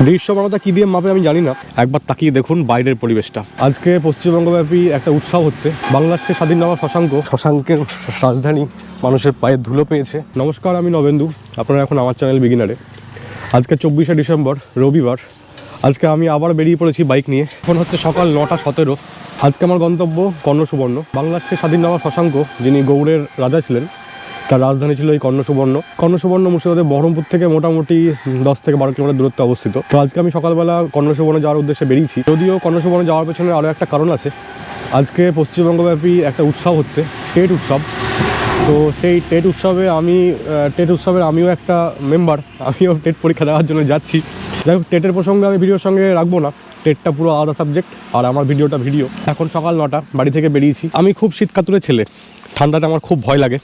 দৃশ্যমানতা কি দিয়ে মাপে আমি জানি না। একবার তাকিয়ে দেখুন বাইরের পরিবেশটা। আজকে পশ্চিমবঙ্গব্যাপী একটা উৎসব হচ্ছে। বাংলাদেশের স্বাধীন নামা শশাঙ্ক। শশাঙ্কের রাজধানী মানুষের পায়ের ধুলো পেয়েছে। নমস্কার আমি নবেন্দু। আপনারা এখন আমার চ্যানেল বিগিনারে আজকে চব্বিশে ডিসেম্বর রবিবার। আজকে আমি আবার বেরিয়ে পড়েছি বাইক নিয়ে। এখন হচ্ছে সকাল নটা সতেরো। আজকে আমার গন্তব্য কর্ণ সুবর্ণ বাংলাদেশের স্বাধীন নামা শশাঙ্ক যিনি গৌড়ের রাজা ছিলেন তার রাজধানী ছিল এই কর্ণ সুবর্ণ কর্ণ সুবর্ণ মুর্শিদাবাদের বহরমপুর থেকে মোটামুটি দশ থেকে বারো কিলোমিটার দূরত্বে অবস্থিত। তো আজকে আমি সকালবেলা কর্ণ সুবর্ণ যাওয়ার উদ্দেশ্যে বেরিয়েছি। যদিও কর্ণ সুবর্ণ যাওয়ার পেছনে আরও একটা কারণ আছে। আজকে পশ্চিমবঙ্গব্যাপী একটা উৎসব হচ্ছে, টেট উৎসব। তো সেই টেট উৎসবে আমি টেট উৎসবের আমিও একটা মেম্বার আমিও টেট পরীক্ষা দেওয়ার জন্য যাচ্ছি। যাই হোক, টেটের প্রসঙ্গে আমি ভিডিওর সঙ্গে রাখব না। টেটটা পুরো আলাদা সাবজেক্ট আর আমার ভিডিওটা ভিডিও এখন সকাল নটা, বাড়ি থেকে বেরিয়েছি। আমি খুব শীতকাতুরে ছেলে। ঠান্ডাতে আমার খুব ভয় লাগে।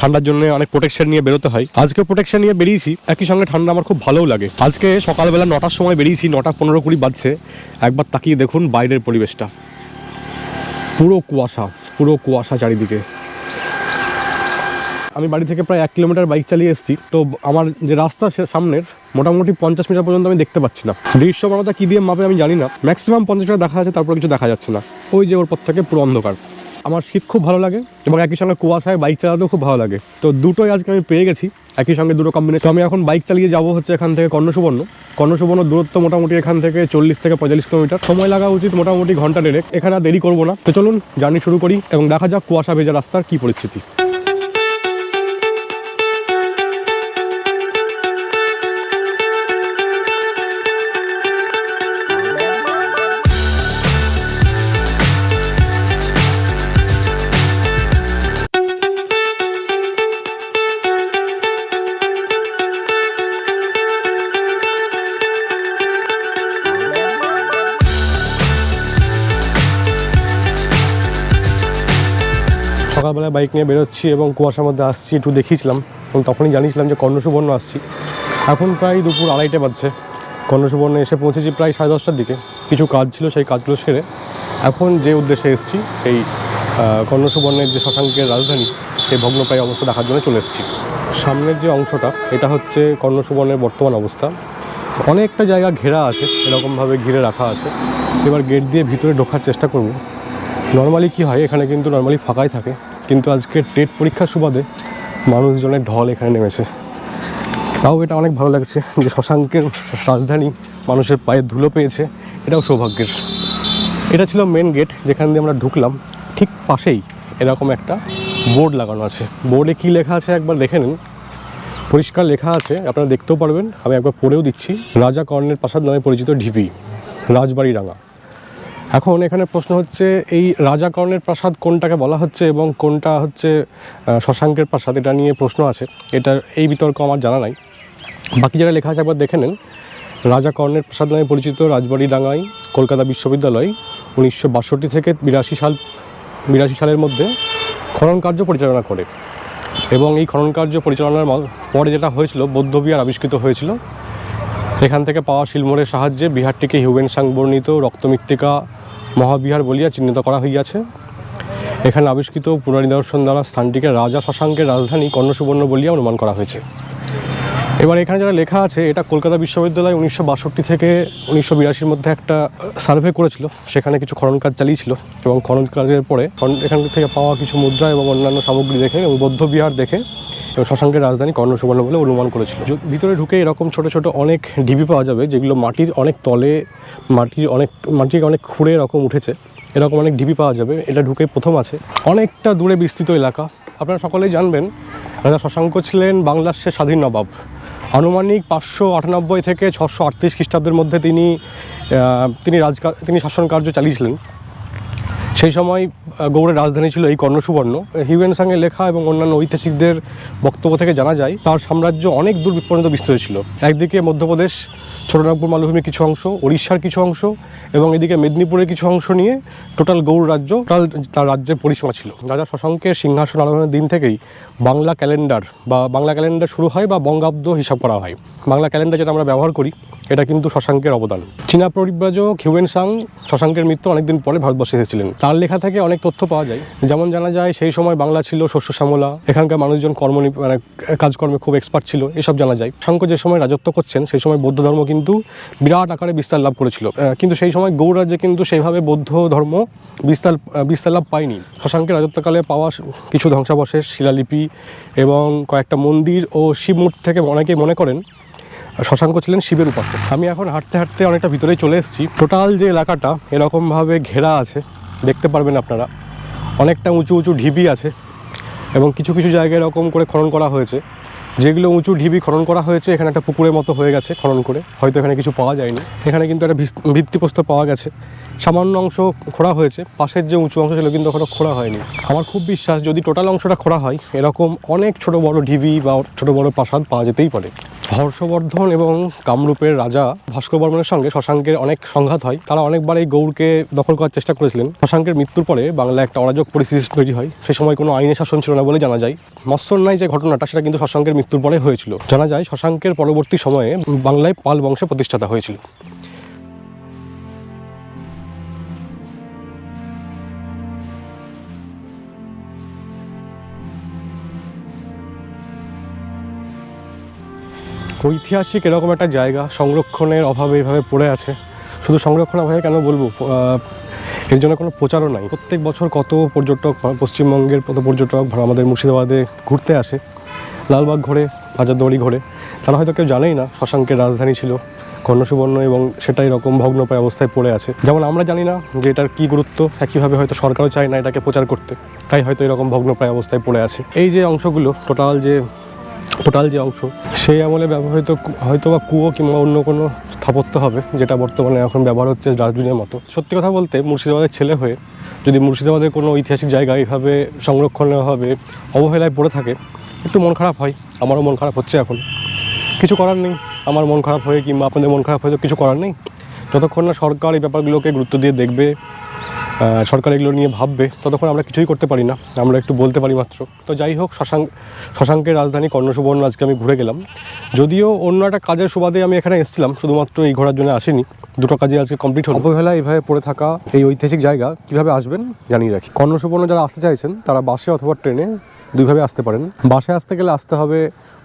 ঠান্ডার জন্য অনেক প্রোটেকশন নিয়ে বেরোতে হয়। আজকে প্রোটেকশন নিয়ে বেরিয়েছি। একই সঙ্গে ঠান্ডা আমার খুব ভালোও লাগে। আজকে সকালবেলা নটার সময় বেরিয়েছি, নটা পনেরো কুড়ি বাজছে। একবার তাকিয়ে দেখুন বাইরের পরিবেশটা। পুরো কুয়াশা পুরো কুয়াশা চারিদিকে। আমি বাড়ি থেকে প্রায় এক কিলোমিটার বাইক চালিয়ে এসেছি। তো আমার যে রাস্তা সামনের, মোটামুটি পঞ্চাশ মিটার পর্যন্ত আমি দেখতে পাচ্ছি না। দৃশ্যমানতা কী দিয়ে মাপে আমি জানি না। ম্যাক্সিমাম পঞ্চাশ মিটার দেখা যাচ্ছে তারপর কিছু দেখা যাচ্ছে না। ওই যে ওর পর থেকে পুরো অন্ধকার। আমার শীত খুব ভালো লাগে এবং একই সঙ্গে কুয়াশায় বাইক চালাতেও খুব ভালো লাগে। তো দুটোই আজকে আমি পেয়ে গেছি, একই সঙ্গে দুটো কম্বিনেশন আমি এখন বাইক চালিয়ে যাব হচ্ছে এখান থেকে কর্ণসুবর্ণ। কর্ণসুবর্ণ দূরত্ব মোটামুটি এখান থেকে চল্লিশ থেকে পঁয়তাল্লিশ কিলোমিটার। সময় লাগা উচিত মোটামুটি ঘণ্টা দেড়েক, এখানে দেরি করব না। তো চলুন জার্নি শুরু করি এবং দেখা যাক কুয়াশা ভেজা রাস্তার কী পরিস্থিতি। সকালবেলায় বাইক নিয়ে বেরোচ্ছি এবং কুয়াশার মধ্যে আসছি একটু দেখিয়েছিলাম এবং তখনই জানিয়েছিলাম যে কর্ণসুবর্ণ আসছি। এখন প্রায় দুপুর আড়াইটে বাজছে। কর্ণসুবর্ণে এসে পৌঁছেছি প্রায় সাড়ে দশটার দিকে। কিছু কাজ ছিল সেই কাজগুলো সেরে এখন যে উদ্দেশ্যে এসেছি আহ, কর্ণসুবর্ণের যে শশাঙ্কের রাজধানী সেই ভগ্নপ্রায় অবস্থা দেখার জন্য চলে এসেছি। সামনের যে অংশটা এটা হচ্ছে কর্ণসুবর্ণের বর্তমান অবস্থা। অনেকটা জায়গা ঘেরা আছে এরকমভাবে ঘিরে রাখা আছে। এবার গেট দিয়ে ভিতরে ঢোকার চেষ্টা করব। নর্মালি কি হয় এখানে কিন্তু নর্মালি ফাঁকাই থাকে। কিন্তু আজকে টেট পরীক্ষার সুবাদে মানুষজনের ঢল এখানে নেমেছে। তাও এটা অনেক ভালো লাগছে যে শশাঙ্কের রাজধানী মানুষের পায়ে ধুলো পেয়েছে, এটাও সৌভাগ্যের। এটা ছিল মেন গেট যেখান দিয়ে আমরা ঢুকলাম। ঠিক পাশেই এরকম একটা বোর্ড লাগানো আছে। বোর্ডে কী লেখা আছে একবার দেখে নিন। পরিষ্কার লেখা আছে, আপনারা দেখতেও পারবেন। আমি একবার পড়েও দিচ্ছি। রাজা কর্ণের প্রাসাদ নামে পরিচিত ঢিপি রাজবাড়ি ডাঙ্গা এখন এখানে প্রশ্ন হচ্ছে, এই রাজা কর্ণের প্রাসাদ কোনটাকে বলা হচ্ছে এবং কোনটা হচ্ছে শশাঙ্কের প্রাসাদ? এটা নিয়ে প্রশ্ন আছে। এটার এই বিতর্ক আমার জানা নাই। বাকি জায়গায় লেখা আছে, একবার দেখে নেন। রাজা কর্ণের প্রাসাদ নামে পরিচিত রাজবাড়ি ডাঙ্গাই কলকাতা বিশ্ববিদ্যালয়, উনিশশো বাষট্টি থেকে বিরাশি সাল, বিরাশি সালের মধ্যে খনন কার্য পরিচালনা করে। এবং এই খনন কার্য পরিচালনার পরে যেটা হয়েছিল, বৌদ্ধবিহার আবিষ্কৃত হয়েছিল। এখান থেকে পাওয়া শিলমোড়ের সাহায্যে বিহারটিকে হিউয়েন সাং বর্ণিত রক্তমৃত্তিকা মহাবিহার বলিয়া চিহ্নিত করা হইয়াছে। এখানে আবিষ্কৃত পুনর্নিদর্শন দ্বারা স্থানটিকে রাজা শশাঙ্কের রাজধানী কর্ণসুবর্ণ বলিয়া অনুমান করা হয়েছে। এবার এখানে যারা লেখা আছে, এটা কলকাতা বিশ্ববিদ্যালয় উনিশশো বাষট্টি থেকে উনিশশো বিরাশির মধ্যে একটা সার্ভে করেছিল। সেখানে কিছু খনন কাজ চালিয়েছিল এবং খনন কাজের পরে এখান থেকে পাওয়া কিছু মুদ্রা এবং অন্যান্য সামগ্রী দেখে এবং বৌদ্ধ বিহার দেখে শশাঙ্কের রাজধানী কর্ণ সুবর্ণ বলে অনুমান করেছিল। ভিতরে ঢুকে এরকম ছোট ছোট অনেক ঢিবি পাওয়া যাবে, যেগুলো মাটির অনেক তলে, মাটির অনেক মাটির অনেক খুঁড়ে এরকম উঠেছে। এরকম অনেক ঢিবি পাওয়া যাবে, এটা ঢুকে প্রথম আছে। অনেকটা দূরে বিস্তৃত এলাকা। আপনারা সকলেই জানবেন, রাজা শশাঙ্ক ছিলেন বাংলার সে স্বাধীন নবাব। আনুমানিক পাঁচশো আটানব্বই থেকে ছশো আটত্রিশ খ্রিস্টাব্দের মধ্যে তিনি তিনি রাজকার তিনি শাসন কার্য চালিয়েছিলেন। সেই সময় গৌড়ের রাজধানী ছিল এই কর্ণসুবর্ণ। হিউয়েন সাংয়ে লেখা এবং অন্যান্য ঐতিহাসিকদের বক্তব্য থেকে জানা যায়, তার সাম্রাজ্য অনেক দূর পর্যন্ত বিস্তৃত ছিল। একদিকে মধ্যপ্রদেশ ছোটনাগপুর মালভূমির কিছু অংশ উড়িষ্যার কিছু অংশ এবং এদিকে মেদিনীপুরের কিছু অংশ নিয়ে টোটাল গৌড় রাজ্য টোটাল তার রাজ্যের পরিসীমা ছিল। রাজা শশাঙ্কের সিংহাসন আরোহণের দিন থেকেই বাংলা ক্যালেন্ডার বা বাংলা ক্যালেন্ডার শুরু হয় বা বঙ্গাব্দ হিসাব করা হয়। বাংলা ক্যালেন্ডার যেটা আমরা ব্যবহার করি এটা কিন্তু শশাঙ্কের অবদান। চীনা পরিব্রাজক হিউয়েন সাং শশাঙ্কের মৃত্যু অনেকদিন পরে ভারতবর্ষে এসেছিলেন। তার লেখা থেকে অনেক তথ্য পাওয়া যায়। যেমন জানা যায়, সেই সময় বাংলা ছিল শস্য শ্যামলা। এখানকার মানুষজন কর্ম মানে কাজকর্মে খুব এক্সপার্ট ছিল, এসব জানা যায়। শঙ্খ যে সময় রাজত্ব করছেন, সেই সময় বৌদ্ধ ধর্ম কিন্তু বিরাট আকারে বিস্তার লাভ করেছিল। কিন্তু সেই সময় গৌড় রাজ্যে কিন্তু সেইভাবে বৌদ্ধ ধর্ম বিস্তার বিস্তার লাভ পায়নি। শশাঙ্কের রাজত্বকালে পাওয়া কিছু ধ্বংসাবশেষ, শিলালিপি এবং কয়েকটা মন্দির ও শিব থেকে অনেকেই মনে করেন শশাঙ্ক ছিলেন শিবের উপাসক। আমি এখন হাঁটতে হাঁটতে অনেকটা ভিতরে চলে এসেছি। টোটাল যে এলাকাটা এরকমভাবে ঘেরা আছে, দেখতে পারবেন আপনারা। অনেকটা উঁচু উঁচু ঢিবি আছে এবং কিছু কিছু জায়গায় এরকম করে খনন করা হয়েছে। যেগুলো উঁচু ঢিবি খনন করা হয়েছে, এখানে একটা পুকুরের মতো হয়ে গেছে খনন করে। হয়তো এখানে কিছু পাওয়া যায়নি। এখানে কিন্তু একটা ভিত্তিপ্রস্তর পাওয়া গেছে। সামান্য অংশ খোঁড়া হয়েছে। পাশের যে উঁচু অংশ ছিল কিন্তু ওখানে খোঁড়া হয়নি। আমার খুব বিশ্বাস, যদি টোটাল অংশটা খোঁড়া হয়, এরকম অনেক ছোট বড় ঢিবি বা ছোট বড় প্রাসাদ পাওয়া যেতেই পারে। হর্ষবর্ধন এবং কামরূপের রাজা ভাস্কর বর্মনের সঙ্গে শশাঙ্কের অনেক সংঘাত হয়। তারা অনেকবার এই গৌড়কে দখল করার চেষ্টা করেছিলেন। শশাঙ্কের মৃত্যুর পরে বাংলায় একটা অরাজক পরিস্থিতি তৈরি হয়। সে সময় কোনো আইনের শাসন ছিল না বলে জানা যায়। মৎস্যন্যায় যে ঘটনাটা, সেটা কিন্তু শশাঙ্কের মৃত্যুর পরে হয়েছিল। জানা যায়, শশাঙ্কের পরবর্তী সময়ে বাংলায় পাল বংশে প্রতিষ্ঠাতা হয়েছিল। ঐতিহাসিক এরকম একটা জায়গা সংরক্ষণের অভাবে এভাবে পড়ে আছে। শুধু সংরক্ষণ অভাবে কেন বলব? এর জন্য কোনো প্রচারও নাই। প্রত্যেক বছর কত পর্যটক পশ্চিমবঙ্গের কত পর্যটক আমাদের মুর্শিদাবাদে ঘুরতে আসে। লালবাগ ঘোরে, হাজারদুয়ারি ঘোরে। তারা হয়তো কেউ জানেই না, শশাঙ্কের রাজধানী ছিল। কর্ণসুবর্ণ এবং সেটা এরকম ভগ্নপ্রায় অবস্থায় পড়ে আছে। যেমন আমরা জানি না যে এটার কী গুরুত্ব, একইভাবে হয়তো সরকারও চায় না এটাকে প্রচার করতে। তাই হয়তো এরকম ভগ্নপ্রায় অবস্থায় পড়ে আছে। এই যে অংশগুলো, টোটাল যে টোটাল যে অংশ, সেই আমলে ব্যবহৃত হয়তো বা কুয়ো কিংবা অন্য কোনো স্থাপত্য হবে, যেটা বর্তমানে এখন ব্যবহার হচ্ছে ডাস্টবিনের মতো। সত্যি কথা বলতে, মুর্শিদাবাদের ছেলে হয়ে যদি মুর্শিদাবাদের কোনো ঐতিহাসিক জায়গা এইভাবে সংরক্ষণের অভাবে অবহেলায় পড়ে থাকে, একটু মন খারাপ হয়। আমারও মন খারাপ হচ্ছে এখন। কিছু করার নেই। আমার মন খারাপ হয়ে কিংবা আপনাদের মন খারাপ হয়ে কিছু করার নেই? যতক্ষণ না সরকার এই ব্যাপারগুলোকে গুরুত্ব দিয়ে দেখবে সরকার এগুলো নিয়ে ভাববে, ততক্ষণ আমরা কিছুই করতে পারি না। আমরা একটু বলতে পারি মাত্র। তো যাই হোক শশাঙ্ক শশাঙ্কের রাজধানী কর্ণসুবর্ণ আজকে আমি ঘুরে গেলাম। যদিও অন্য একটা কাজের সুবাদে আমি এখানে এসেছিলাম, শুধুমাত্র এই ঘোরার জন্য আসিনি। দুটো কাজে আজকে কমপ্লিট হলো। অবহেলা এইভাবে পড়ে থাকা এই ঐতিহাসিক জায়গা কীভাবে আসবেন জানিয়ে রাখি। কর্ণসুবর্ণ যারা আসতে চাইছেন, তারা বাসে অথবা ট্রেনে দুইভাবে আসতে পারেন। বাসে আসতে গেলে আসতে হবে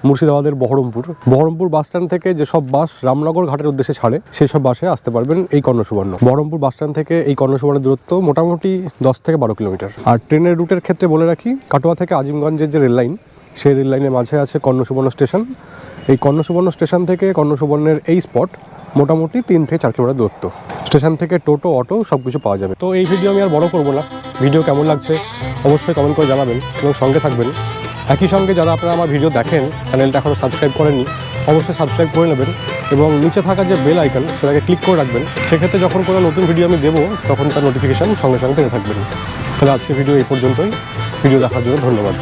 মুর্শিদাবাদের বহরমপুর। বহরমপুর বাস স্ট্যান্ড থেকে যেসব বাস রামনগর ঘাটের উদ্দেশ্যে ছাড়ে সেই সব বাসে আসতে পারবেন এই কর্ণসুবর্ণ। বহরমপুর বাস স্ট্যান্ড থেকে এই কর্ণসুবর্ণের দূরত্ব মোটামুটি দশ থেকে বারো কিলোমিটার। আর ট্রেনের রুটের ক্ষেত্রে বলে রাখি, কাটোয়া থেকে আজিমগঞ্জের যে রেল লাইন সেই রেল লাইনের মাঝে আছে কর্ণসুবর্ণ স্টেশন। এই কর্ণসুবর্ণ স্টেশন থেকে কর্ণসুবর্ণের এই স্পট মোটামুটি তিন থেকে চার কিলোমিটার দূরত্ব। স্টেশন থেকে টোটো, অটো সব কিছু পাওয়া যাবে। তো এই ভিডিও আমি আর বড় করব না। ভিডিও কেমন লাগছে অবশ্যই কমেন্ট করে জানাবেন এবং সঙ্গে থাকবেন। একই সঙ্গে যারা আপনারা আমার ভিডিও দেখেন চ্যানেলটা এখনও সাবস্ক্রাইব করেনি অবশ্যই সাবস্ক্রাইব করে নেবেন এবং নিচে থাকা যে বেল আইকন সেটাকে ক্লিক করে রাখবেন। সেক্ষেত্রে যখন কোনো নতুন ভিডিও আমি দেবো, তখন তার নোটিফিকেশান সঙ্গে সঙ্গে পেতে থাকবেন তাহলে আজকে ভিডিও এই পর্যন্তই। ভিডিও দেখার জন্য ধন্যবাদ।